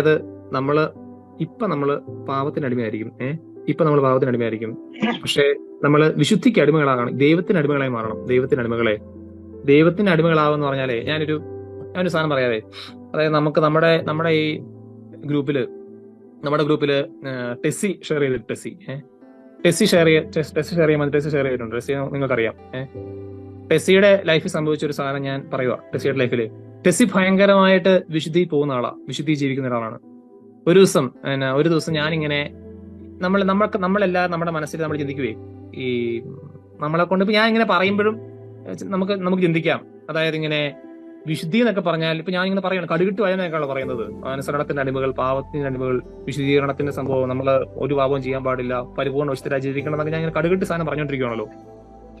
അതായത് നമ്മൾ ഇപ്പൊ നമ്മൾ പാവത്തിന് അടിമയായിരിക്കും ഏഹ് ഇപ്പൊ നമ്മൾ പാവത്തിന് അടിമയായിരിക്കും. പക്ഷെ നമ്മൾ വിശുദ്ധിക്ക് അടിമകളാകണം ദൈവത്തിന് അടിമകളായി മാറണം ദൈവത്തിന് അടിമകളെ. ദൈവത്തിന് അടിമകളാവെന്ന് പറഞ്ഞാലേ ഞാനൊരു ഞാനൊരു സാധനം പറയാതെ അതായത് നമുക്ക് നമ്മുടെ നമ്മുടെ ഈ ഗ്രൂപ്പിൽ നമ്മുടെ ഗ്രൂപ്പിൽ ടെസ്സി ഷെയർ ചെയ്തിട്ട് ടെസ്സി ടെസ്സി ഷെയർ ടെസ്- ടെസ്സി ഷെയർ ചെയ്യുമ്പോൾ ടെസ്സി ഷെയർ ചെയ്തിട്ടുണ്ട് ടെസ്സി നിങ്ങൾക്കറിയാം ടെസ്സിയുടെ ലൈഫിൽ സംഭവിച്ച ഒരു സാധനം ഞാൻ പറയുക ടെസ്സിയുടെ ലൈഫിൽ. ടെസ്സി ഭയങ്കരമായിട്ട് വിശുദ്ധി പോകുന്ന ആളാ വിശുദ്ധി ജീവിക്കുന്ന ഒരാളാണ്. ഒരു ദിവസം പിന്നെ ഒരു ദിവസം ഞാനിങ്ങനെ നമ്മൾ നമ്മൾക്ക് നമ്മളെല്ലാം നമ്മുടെ മനസ്സിൽ നമ്മൾ ചിന്തിക്കുകയും ഈ നമ്മളെ കൊണ്ട് ഇപ്പൊ ഞാൻ ഇങ്ങനെ പറയുമ്പോഴും നമുക്ക് നമുക്ക് ചിന്തിക്കാം. അതായത് ഇങ്ങനെ വിശുദ്ധി എന്നൊക്കെ പറഞ്ഞാൽ ഇപ്പൊ ഞാൻ ഇങ്ങനെ പറയുകയാണ് കടുകിട്ട് വയനൊക്കെയാണ് പറയുന്നത്. അനുസരണത്തിന്റെ അടിമകൾ പാവത്തിന്റെ അടിമകൾ വിശുദ്ധീകരണത്തിന്റെ സംഭവം നമ്മൾ ഒരു പാപവും ചെയ്യാൻ പാടില്ല പരിപൂർണ വിശുദ്ധരായി ജീവിക്കണം എന്നൊക്കെ ഞാൻ ഇങ്ങനെ കടുകിട്ട് സാധനം പറഞ്ഞുകൊണ്ടിരിക്കുകയാണല്ലോ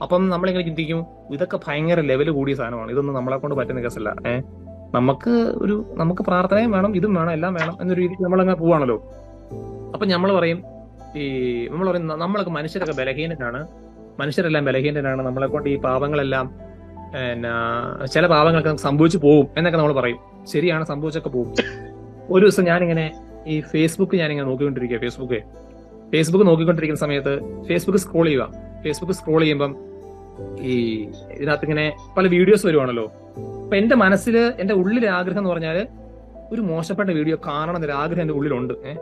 അപ്പം നമ്മളിങ്ങനെ ചിന്തിക്കും ഇതൊക്കെ ഭയങ്കര ലെവൽ കൂടിയ സാധനമാണ്. ഇതൊന്നും നമ്മളെ കൊണ്ട് പറ്റുന്ന കേസല്ല ഏഹ് നമുക്ക് ഒരു നമുക്ക് പ്രാർത്ഥനയും വേണം ഇതും വേണം എല്ലാം വേണം എന്നൊരു രീതിക്ക് നമ്മളങ്ങ് പോവാണല്ലോ. അപ്പൊ നമ്മൾ പറയും ഈ നമ്മൾ പറയും നമ്മളൊക്കെ മനുഷ്യരൊക്കെ ബലഹീനരാണ്. മനുഷ്യരെല്ലാം ബലഹീനരാണ്. നമ്മളെ കൊണ്ട് ഈ പാപങ്ങളെല്ലാം പിന്നെ ചില പാപങ്ങളൊക്കെ നമുക്ക് സംഭവിച്ചു പോകും എന്നൊക്കെ നമ്മൾ പറയും. ശരിയാണ് സംഭവിച്ചൊക്കെ പോകും ഒരു ദിവസം ഞാനിങ്ങനെ ഈ ഫേസ്ബുക്ക് ഞാനിങ്ങനെ നോക്കിക്കൊണ്ടിരിക്കുക ഫേസ്ബുക്ക് ഫേസ്ബുക്ക് നോക്കിക്കൊണ്ടിരിക്കുന്ന സമയത്ത് ഫേസ്ബുക്ക് സ്ക്രോൾ ചെയ്യുക. ഫേസ്ബുക്ക് സ്ക്രോൾ ചെയ്യുമ്പം ഈ ഇതിനകത്ത് ഇങ്ങനെ പല വീഡിയോസ് വരുവാണല്ലോ. അപ്പൊ എന്റെ മനസ്സിൽ എന്റെ ഉള്ളിലെ ആഗ്രഹം എന്ന് പറഞ്ഞാൽ ഒരു മോശപ്പെട്ട വീഡിയോ കാണണം എന്നൊരു ആഗ്രഹം എന്റെ ഉള്ളിലുണ്ട്. ഏഹ്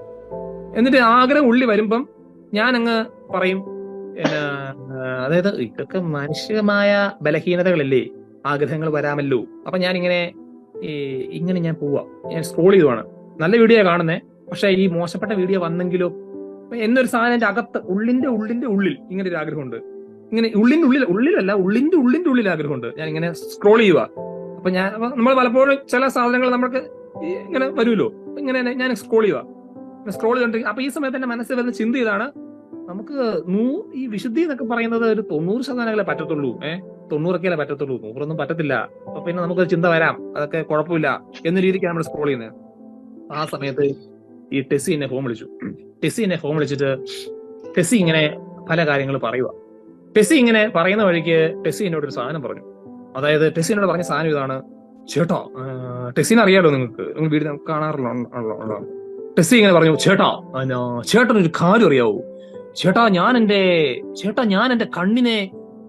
എന്നിട്ട് ആഗ്രഹം ഉള്ളിൽ വരുമ്പം ഞാൻ അങ്ങ് പറയും അതായത് ഇതൊക്കെ മനുഷ്യമായ ബലഹീനതകളല്ലേ? ആഗ്രഹങ്ങൾ വരാമല്ലോ. അപ്പൊ ഞാൻ ഇങ്ങനെ ഇങ്ങനെ ഞാൻ പോവാ. ഞാൻ സ്ക്രോൾ ചെയ്തുവാണ്. നല്ല വീഡിയോ കാണുന്നേ. പക്ഷെ ഈ മോശപ്പെട്ട വീഡിയോ വന്നെങ്കിലോ എന്നൊരു സാധനം എന്റെ അകത്ത് ഉള്ളിന്റെ ഉള്ളിന്റെ ഉള്ളിൽ ഇങ്ങനെ ഒരു ആഗ്രഹമുണ്ട്. ഇങ്ങനെ ഉള്ളിന്റെ ഉള്ളിൽ ഉള്ളിലല്ല ഉള്ളിന്റെ ഉള്ളിന്റെ ഉള്ളിൽ ആഗ്രഹമുണ്ട് ഞാൻ ഇങ്ങനെ സ്ക്രോൾ ചെയ്യുക അപ്പൊ ഞാൻ നമ്മൾ പലപ്പോഴും ചില സാധനങ്ങൾ നമ്മൾക്ക് ഇങ്ങനെ വരുമല്ലോ ഇങ്ങനെ ഞാൻ സ്ക്രോൾ ചെയ്യുക സ്ക്രോൾ ചെയ്തോണ്ടിരിക്കും അപ്പൊ ഈ സമയത്ത് എന്റെ മനസ്സിൽ വരുന്ന ചിന്ത ഇതാണ് നമുക്ക് നൂ ഈ വിശുദ്ധി എന്നൊക്കെ പറയുന്നത് ഒരു തൊണ്ണൂറ് ശതമാനങ്ങളെ പറ്റത്തുള്ളൂ? ഏഹ് തൊണ്ണൂറൊക്കെ പറ്റത്തുള്ളൂ. നൂറൊന്നും പറ്റത്തില്ല. അപ്പൊ പിന്നെ നമുക്ക് ചിന്ത വരാം. അതൊക്കെ കുഴപ്പമില്ല എന്ന രീതിക്കാണ് നമ്മൾ സ്ക്രോൾ ചെയ്യുന്നത്. ആ സമയത്ത് ഈ ടെസ്സി എന്നെ ഫോൺ വിളിച്ചു. ടെസ്സി എന്നെ ഫോൺ വിളിച്ചിട്ട് ടെസ്സി ഇങ്ങനെ പല കാര്യങ്ങൾ പറയുക ടെസ്സി ഇങ്ങനെ പറയുന്ന വഴിക്ക് ടെസ്സി എന്നോട് ഒരു സാധനം പറഞ്ഞു. അതായത് ടെസ്സി എന്നോട് പറഞ്ഞ സാധനം ഇതാണ്. ചേട്ടാ ടെസ്സിനെ അറിയാലോ നിങ്ങൾക്ക്? നിങ്ങൾ വീട് കാണാറുള്ള ടെസ്സി ഇങ്ങനെ പറഞ്ഞു ചേട്ടാ ചേട്ടനൊരു കാര്യം അറിയാവൂ? ചേട്ടാ ഞാൻ എന്റെ ചേട്ടാ ഞാൻ എന്റെ കണ്ണിനെ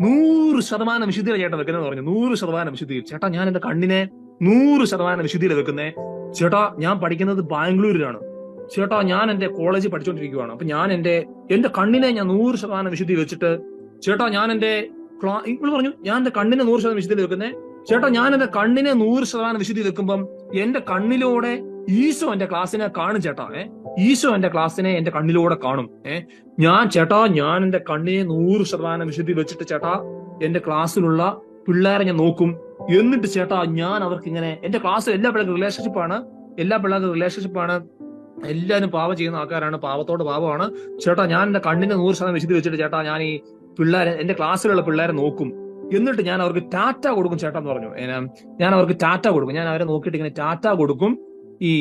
നൂറ് ശതമാനം വിശുദ്ധിയിൽ ചേട്ടൻ വെക്കുന്നത് പറഞ്ഞു. നൂറ് ശതമാനം വിശുദ്ധിയിൽ. ചേട്ടാ ഞാൻ എന്റെ കണ്ണിനെ നൂറ് ശതമാനം വിശുദ്ധിയിൽ വെക്കുന്നേ. ചേട്ടാ ഞാൻ പഠിക്കുന്നത് ബാംഗ്ലൂരിലാണ്. ചേട്ടാ ഞാൻ എന്റെ കോളേജിൽ പഠിച്ചുകൊണ്ടിരിക്കുകയാണ് അപ്പൊ ഞാൻ എന്റെ എന്റെ കണ്ണിനെ ഞാൻ നൂറ് ശതമാനം വിശുദ്ധി വെച്ചിട്ട് ചേട്ടാ ഞാൻ എന്റെ ക്ലാ ഇപ്പോൾ പറഞ്ഞു ഞാൻ എന്റെ കണ്ണിനെ നൂറ് ശതമാനം വിശുദ്ധി വെക്കുന്നേ. ചേട്ടാ ഞാൻ എന്റെ കണ്ണിനെ നൂറ് ശതമാനം വിശുദ്ധി വെക്കുമ്പം എന്റെ കണ്ണിലൂടെ ഈശോ എന്റെ ക്ലാസ്സിനെ കാണും ചേട്ടാ ഏ? ഈശോ എന്റെ ക്ലാസ്സിനെ എന്റെ കണ്ണിലൂടെ കാണും ഏ? ഞാൻ ചേട്ടാ ഞാൻ എന്റെ കണ്ണിനെ നൂറ് ശതമാനം വിശുദ്ധി വെച്ചിട്ട് ചേട്ടാ എന്റെ ക്ലാസ്സിലുള്ള പിള്ളേരെ ഞാൻ നോക്കും. എന്നിട്ട് ചേട്ടാ ഞാൻ അവർക്ക് ഇങ്ങനെ എന്റെ ക്ലാസ് എല്ലാ പിള്ളേർക്കും റിലേഷൻഷിപ്പാണ് എല്ലാ പിള്ളേർക്കും റിലേഷൻഷിപ്പാണ് എല്ലാവരും പാവം ചെയ്യുന്ന ആൾക്കാരാണ് പാവത്തോട് പാവമാണ് ചേട്ടാ ഞാൻ എന്റെ കണ്ണിനെ നൂറ് ശതമാനം വിശുദ്ധി വെച്ചിട്ട് ചേട്ടാ ഞാൻ ഈ പിള്ളേരെ എന്റെ ക്ലാസ്സിലുള്ള പിള്ളേരെ നോക്കും. എന്നിട്ട് ഞാൻ അവർക്ക് ടാറ്റ കൊടുക്കും ചേട്ടാ എന്ന് പറഞ്ഞു ഞാൻ അവർക്ക് ടാറ്റ കൊടുക്കും. ഞാൻ അവരെ നോക്കിയിട്ട് ഇങ്ങനെ ടാറ്റ കൊടുക്കും. ഈ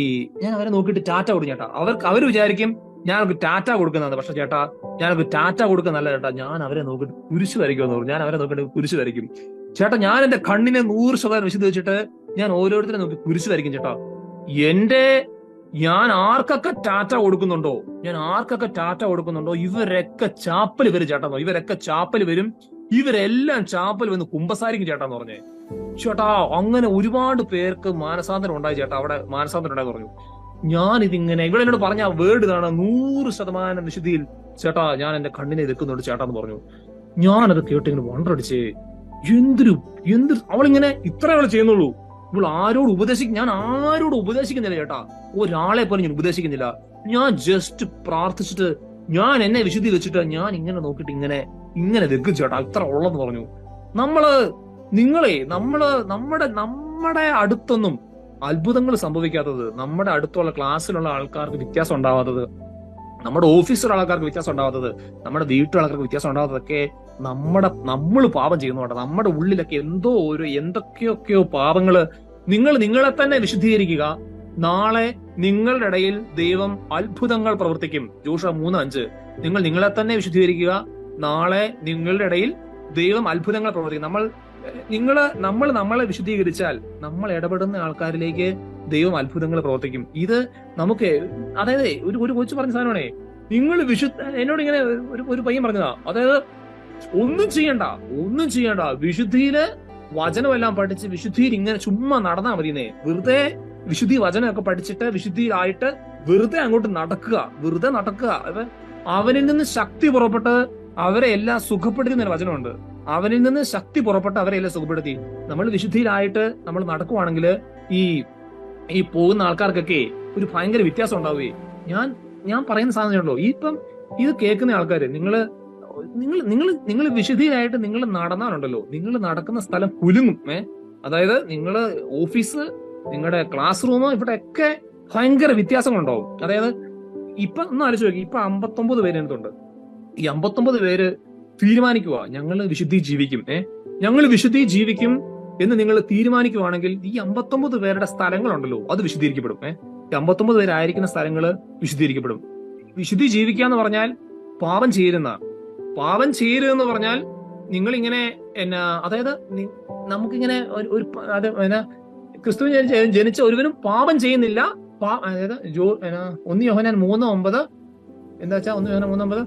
ഞാൻ അവരെ നോക്കിയിട്ട് ടാറ്റ കൊടുക്കും ചേട്ടാ. അവർക്ക് അവർ വിചാരിക്കും ഞാൻ അവർക്ക് ടാറ്റ കൊടുക്കുന്നതാണ്. പക്ഷെ ചേട്ടാ ഞാൻ അവർക്ക് ടാറ്റ കൊടുക്കുന്നല്ല ചേട്ടാ. ഞാൻ അവരെ നോക്കിയിട്ട് കുരിശ് വരയ്ക്കുമെന്ന് പറഞ്ഞു. ഞാൻ അവരെ നോക്കിയിട്ട് കുരിശ് വരയ്ക്കും. ചേട്ടാ ഞാൻ എന്റെ കണ്ണിനെ നൂറ് ശതമാനം വെച്ചിട്ട് ഞാൻ ഓരോരുത്തരെ നോക്കി കുരിശ് വരയ്ക്കും ചേട്ടാ. എന്റെ ഞാൻ ആർക്കൊക്കെ ടാറ്റ കൊടുക്കുന്നുണ്ടോ? ഞാൻ ആർക്കൊക്കെ ടാറ്റ കൊടുക്കുന്നുണ്ടോ? ഇവരൊക്കെ ചാപ്പൽ വരും ചേട്ടാ ഇവരൊക്കെ ചാപ്പൽ വരും. ഇവരെല്ലാം ചാപ്പൽ വന്ന് കുമ്പസാരിക്കും ചേട്ടാന്ന് പറഞ്ഞേ. ചേട്ടാ അങ്ങനെ ഒരുപാട് പേർക്ക് മാനസാന്തരം ഉണ്ടായി ചേട്ടാ. അവിടെ മാനസാന്തരം ഉണ്ടായി പറഞ്ഞു. ഞാൻ ഇതിങ്ങനെ ഇവിടെ എന്നോട് പറഞ്ഞ വേർഡ് ഇതാണ് നൂറ് ശതമാനം നിശുദ്ധിയിൽ ചേട്ടാ ഞാൻ എന്റെ കണ്ണിനെ എതിർക്കുന്നുണ്ട് ചേട്ടാന്ന് പറഞ്ഞു. ഞാനത് കേട്ടിങ്ങനെ വണ്ടടിച്ചേ എന്തൊരു എന്തൊരു അവളിങ്ങനെ ഇത്ര അവൾ ചെയ്യുന്നുള്ളൂ. ഇവൾ ആരോട് ഉപദേശിക്കും ഞാൻ ആരോട് ഉപദേശിക്കുന്നില്ല ചേട്ടാ. ഒരാളെ പോലും ഞാൻ ഉപദേശിക്കുന്നില്ല. ഞാൻ ജസ്റ്റ് പ്രാർത്ഥിച്ചിട്ട് ഞാൻ എന്നെ വിശുദ്ധി വെച്ചിട്ട് ഞാൻ ഇങ്ങനെ നോക്കിയിട്ട് ഇങ്ങനെ ഇങ്ങനെ വെക്കും ചേട്ടാ. ഇത്ര ഉള്ളെന്ന് പറഞ്ഞു. നമ്മൾ നിങ്ങളെ നമ്മൾ നമ്മുടെ നമ്മുടെ അടുത്തൊന്നും അത്ഭുതങ്ങൾ സംഭവിക്കാത്തത് നമ്മുടെ അടുത്തുള്ള ക്ലാസ്സിലുള്ള ആൾക്കാർക്ക് വ്യത്യാസം ഉണ്ടാവാത്തത് നമ്മുടെ ഓഫീസിലുള്ള ആൾക്കാർക്ക് വ്യത്യാസം ഉണ്ടാവാത്തത് നമ്മുടെ വീട്ടിലുള്ള ആൾക്കാർക്ക് വ്യത്യാസം ഉണ്ടാവാത്തതൊക്കെ നമ്മുടെ നമ്മൾ പാപം ചെയ്യുന്നതുകൊണ്ട് നമ്മുടെ ഉള്ളിലൊക്കെ എന്തോ ഒരു എന്തൊക്കെയൊക്കെയോ പാപങ്ങൾ നിങ്ങൾ നിങ്ങളെ തന്നെ വിശുദ്ധീകരിക്കുക. നാളെ നിങ്ങളുടെ ഇടയിൽ ദൈവം അത്ഭുതങ്ങൾ പ്രവർത്തിക്കും. ജോഷ മൂന്ന് അഞ്ച്. നിങ്ങൾ നിങ്ങളെ തന്നെ വിശുദ്ധീകരിക്കുക. നാളെ നിങ്ങളുടെ ഇടയിൽ ദൈവം അത്ഭുതങ്ങൾ പ്രവർത്തിക്കും. നമ്മൾ നിങ്ങൾ നമ്മൾ നമ്മളെ വിശുദ്ധീകരിച്ചാൽ നമ്മൾ ഇടപെടുന്ന ആൾക്കാരിലേക്ക് ദൈവം അത്ഭുതങ്ങൾ പ്രവർത്തിക്കും. ഇത് നമുക്ക് അതായത് ഒരു ഒരു കൊച്ചു പറഞ്ഞ സാധനമാണേ. നിങ്ങൾ വിശുദ്ധ എന്നോട് ഇങ്ങനെ ഒരു ഒരു പയ്യൻ പറഞ്ഞതാ. അതായത് ഒന്നും ചെയ്യണ്ട ഒന്നും ചെയ്യണ്ട. വിശുദ്ധിയിൽ വചനമെല്ലാം പഠിച്ച് വിശുദ്ധിയിൽ ഇങ്ങനെ ചുമ്മാ നടന്നാ മതിയെന്നേ. വെറുതെ വിശുദ്ധി വചനമൊക്കെ പഠിച്ചിട്ട് വിശുദ്ധിയിലായിട്ട് വെറുതെ അങ്ങോട്ട് നടക്കുക വെറുതെ നടക്കുക. അവനിൽ നിന്ന് ശക്തി പുറപ്പെട്ട് അവരെ എല്ലാം സുഖപ്പെടുത്തുന്ന ഒരു വചനമുണ്ട്. അവനിൽ നിന്ന് ശക്തി പുറപ്പെട്ട് അവരെ എല്ലാം സുഖപ്പെടുത്തി. നമ്മൾ വിശുദ്ധിയിലായിട്ട് നമ്മൾ നടക്കുവാണെങ്കിൽ ഈ ഈ പോകുന്ന ആൾക്കാർക്കൊക്കെ ഒരു ഭയങ്കര വ്യത്യാസം ഉണ്ടാവുകയെ ഞാൻ ഞാൻ പറയുന്ന സാധനമുണ്ടോ ഈ ഇപ്പം ഇത് കേൾക്കുന്ന ആൾക്കാർ നിങ്ങൾ നിങ്ങൾ നിങ്ങൾ നിങ്ങൾ വിശുദ്ധിയിലായിട്ട് നിങ്ങൾ നടന്നാലുണ്ടല്ലോ. നിങ്ങൾ നടക്കുന്ന സ്ഥലം കുലുങ്ങും ഏ? അതായത് നിങ്ങൾ ഓഫീസ് നിങ്ങളുടെ ക്ലാസ് റൂം ഇവിടെ ഒക്കെ ഭയങ്കര വ്യത്യാസങ്ങളുണ്ടാവും. അതായത് ഇപ്പൊ ഒന്ന് ആലോചിച്ച് നോക്കി ഇപ്പൊ അമ്പത്തൊമ്പത് പേര് എന്തുണ്ട് ഈ അമ്പത്തൊമ്പത് പേര് തീരുമാനിക്കുക ഞങ്ങൾ വിശുദ്ധി ജീവിക്കും ഏ? ഞങ്ങൾ വിശുദ്ധി ജീവിക്കും എന്ന് നിങ്ങൾ തീരുമാനിക്കുവാണെങ്കിൽ ഈ അമ്പത്തൊമ്പത് പേരുടെ സ്ഥലങ്ങളുണ്ടല്ലോ അത് വിശുദ്ധീകരിക്കപ്പെടും ഏ? ഈ അമ്പത്തൊമ്പത് പേരായിരിക്കുന്ന സ്ഥലങ്ങൾ വിശുദ്ധീകരിക്കപ്പെടും. വിശുദ്ധി ജീവിക്കുക എന്ന് പറഞ്ഞാൽ പാപം ചേരുന്ന പാപം ചെയ്യരുത് എന്ന് പറഞ്ഞാൽ നിങ്ങൾ ഇങ്ങനെ എന്നാ അതായത് നമുക്കിങ്ങനെ ഒരു- അത് എന്നാ ക്രിസ്തു ജനിച്ച- ഒരുവനും പാപം ചെയ്യുന്നില്ല. അതായത് ജോ എന്നാ ഒന്ന് യോഹനാൻ മൂന്ന് ഒമ്പത്. എന്താ വെച്ചാൽ ഒന്ന് യോഹനാൻ മൂന്ന് ഒമ്പത്?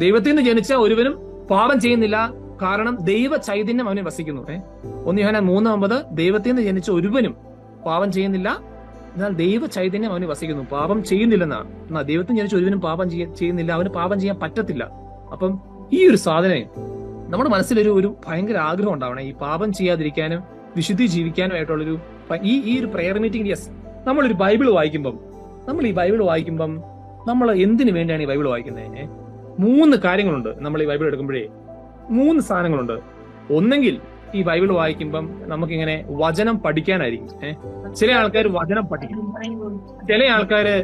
ദൈവത്തിൽ നിന്ന് ജനിച്ച ഒരുവനും പാപം ചെയ്യുന്നില്ല. കാരണം ദൈവ ചൈതന്യം അവനെ വസിക്കുന്നു. ഏഹ് ഒന്ന് യോഹനാൻ മൂന്ന് ഒമ്പത്. ദൈവത്തിൽ നിന്ന് ജനിച്ച ഒരുവനും പാപം ചെയ്യുന്നില്ല. എന്നാൽ ദൈവ ചൈതന്യം അവന് വസിക്കുന്നു. പാപം ചെയ്യുന്നില്ലെന്നാണ്. എന്നാ ദൈവത്തിന് ജനിച്ച ഒരുവനും പാപം ചെയ്യ- ചെയ്യുന്നില്ല. അവന് പാപം ചെയ്യാൻ പറ്റത്തില്ല. അപ്പം ഈ ഒരു സാധനം നമ്മുടെ മനസ്സിലൊരു ഒരു ഭയങ്കര ആഗ്രഹം ഉണ്ടാവണം. ഈ പാപം ചെയ്യാതിരിക്കാനും വിശുദ്ധി ജീവിക്കാനുമായിട്ടുള്ളൊരു ആയിട്ടുള്ളൊരു ഈ ഈ ഒരു പ്രെയർ മീറ്റിംഗ് യെസ് നമ്മളൊരു ബൈബിൾ വായിക്കുമ്പം നമ്മൾ ഈ ബൈബിൾ വായിക്കുമ്പം നമ്മൾ എന്തിനു വേണ്ടിയാണ് ഈ ബൈബിൾ വായിക്കുന്നത്? മൂന്ന് കാര്യങ്ങളുണ്ട് നമ്മൾ ഈ ബൈബിൾ എടുക്കുമ്പോഴേ. മൂന്ന് സാധനങ്ങളുണ്ട്. ഒന്നെങ്കിൽ ഈ ബൈബിൾ വായിക്കുമ്പം നമുക്കിങ്ങനെ വചനം പഠിക്കാനായിരിക്കും. ഏഹ് ചില ആൾക്കാർ വചനം പഠിക്കും. ചില ആൾക്കാര്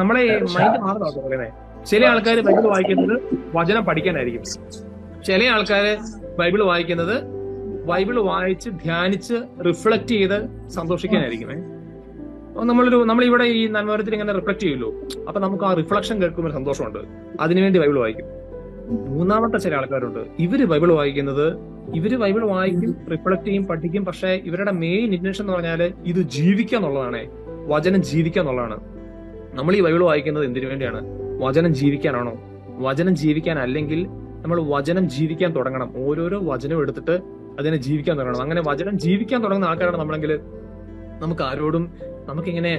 നമ്മളെ മൈൻഡ് മാറുന്നതാണ് പറയുന്നത് ചില ആൾക്കാർ ബൈബിൾ വായിക്കുന്നത് വചനം പഠിക്കാനായിരിക്കും. ചില ആൾക്കാര് ബൈബിൾ വായിക്കുന്നത് ബൈബിൾ വായിച്ച് ധ്യാനിച്ച് റിഫ്ലക്ട് ചെയ്ത് സന്തോഷിക്കാനായിരിക്കും. നമ്മളൊരു നമ്മളിവിടെ ഈ നന്മരത്തിൽ ഇങ്ങനെ റിഫ്ലക്ട് ചെയ്യുമല്ലോ അപ്പൊ നമുക്ക് ആ റിഫ്ലക്ഷൻ കേൾക്കുമ്പോൾ സന്തോഷമുണ്ട്. അതിനുവേണ്ടി ബൈബിൾ വായിക്കും. മൂന്നാമത്തെ ചില ആൾക്കാരുണ്ട്. ഇവർ ബൈബിൾ വായിക്കുന്നത് ഇവർ ബൈബിൾ വായിക്കും റിഫ്ലക്ട് ചെയ്യും പഠിക്കും. പക്ഷെ ഇവരുടെ മെയിൻ ഇന്റൻഷൻ എന്ന് പറഞ്ഞാൽ ഇത് ജീവിക്കുക എന്നുള്ളതാണ്. വചനം ജീവിക്കുക എന്നുള്ളതാണ്. നമ്മൾ ഈ ബൈബിൾ വായിക്കുന്നത് എന്തിനു വേണ്ടിയാണ്? വചനം ജീവിക്കാനാണോ? വചനം ജീവിക്കാൻ അല്ലെങ്കിൽ നമ്മൾ വചനം ജീവിക്കാൻ തുടങ്ങണം. ഓരോരോ വചനം എടുത്തിട്ട് അതിനെ ജീവിക്കാൻ തുടങ്ങണം. അങ്ങനെ വചനം ജീവിക്കാൻ തുടങ്ങുന്ന ആൾക്കാരാണ് നമ്മളെങ്കിൽ നമുക്ക് ആരോടും നമുക്കിങ്ങനെ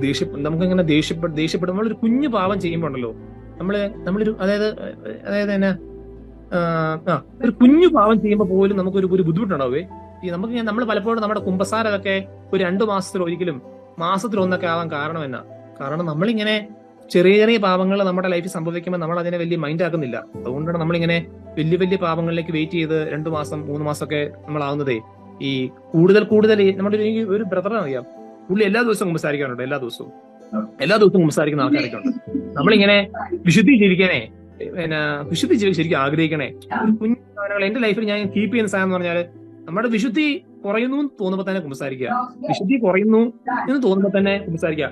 ദേഷ്യ നമുക്കിങ്ങനെ ദേഷ്യപ്പെട്ട് ദേഷ്യപ്പെടും. നമ്മളൊരു കുഞ്ഞു പാവം ചെയ്യുമ്പോൾ ഉണ്ടല്ലോ നമ്മൾ നമ്മളൊരു അതായത് അതായത് എന്നാ ഒരു കുഞ്ഞു പാവം ചെയ്യുമ്പോൾ പോലും നമുക്കൊരു ഒരു ബുദ്ധിമുട്ടുണ്ടാവേ. ഈ നമുക്ക് നമ്മൾ പലപ്പോഴും നമ്മുടെ കുമ്പസാരമൊക്കെ ഒരു രണ്ടു മാസത്തിൽ ഒരിക്കലും മാസത്തിലൊന്നൊക്കെ ആവാൻ കാരണം എന്നാ? കാരണം നമ്മളിങ്ങനെ ചെറിയ ചെറിയ പാപങ്ങൾ നമ്മുടെ ലൈഫിൽ സംഭവിക്കുമ്പോൾ നമ്മൾ അതിനെ വലിയ മൈൻഡ് ആക്കുന്നില്ല. അതുകൊണ്ടാണ് നമ്മളിങ്ങനെ വലിയ വലിയ പാപങ്ങളിലേക്ക് വെയിറ്റ് ചെയ്ത് രണ്ടു മാസം മൂന്ന് മാസമൊക്കെ നമ്മളാവുന്നതേ ഈ കൂടുതൽ കൂടുതൽ നമ്മുടെ ഒരു ബ്രദറിനെ അറിയാം. പുള്ളി എല്ലാ ദിവസവും സംസാരിക്കാറുണ്ട് എല്ലാ ദിവസവും. എല്ലാ ദിവസവും കുമ്പസാരിക്കുന്ന ആൾക്കാരൊക്കെ ഉണ്ട്. നമ്മളിങ്ങനെ വിശുദ്ധി ജീവിക്കാനേ പിന്നെ വിശുദ്ധി ജീവിക്കാൻ ശരിക്കും ആഗ്രഹിക്കണേ. കുഞ്ഞു സാധനങ്ങൾ എന്റെ ലൈഫിൽ ഞാൻ കീപ്പ് ചെയ്യുന്ന സാധനം എന്ന് പറഞ്ഞാൽ നമ്മുടെ വിശുദ്ധി കുറയുന്നു എന്ന് തോന്നുമ്പോൾ തന്നെ കുമ്പസാരിക്കുക വിശുദ്ധി കുറയുന്നു എന്ന് തോന്നുമ്പോൾ തന്നെ കുമ്പസാരിക്കുക